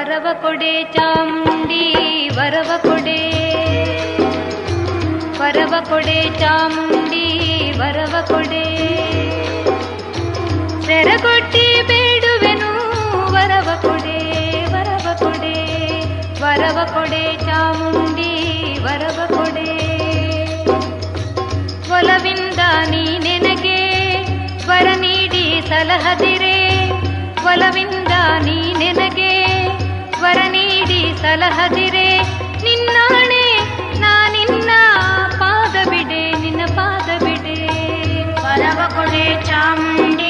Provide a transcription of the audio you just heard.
ವರವ ಕೊಡೆ ಚಾಮುಂಡಿ, ವರವ ಕೊಡೆ. ವರವ ಕೊಡೆ ಚಾಮುಂಡಿ, ವರವ ಕೊಡೆ. ಸೆರಗೊಟ್ಟಿ ಬೇಡುವೆನು, ವರವ ಕೊಡೆ ವರವ ಕೊಡೆ. ವರವ ಕೊಡೆ ಚಾಮುಂಡಿ, ವರವ ಕೊಡೆ. ಒಲವಿಂದ ನೀ ನಿನಗೆ, ವರ ನೀಡಿ ಸಲಹದಿರೆ. ತಲಹದಿರೆ ನಿನ್ನಾಣೆ ನಾನಿನ್ನ ಪಾದ ಬಿಡೆ ನಿನ್ನ ಪಾದ ಬಿಡೆ ವರವ ಕೊಡೆ ಚಾಮುಂಡಿ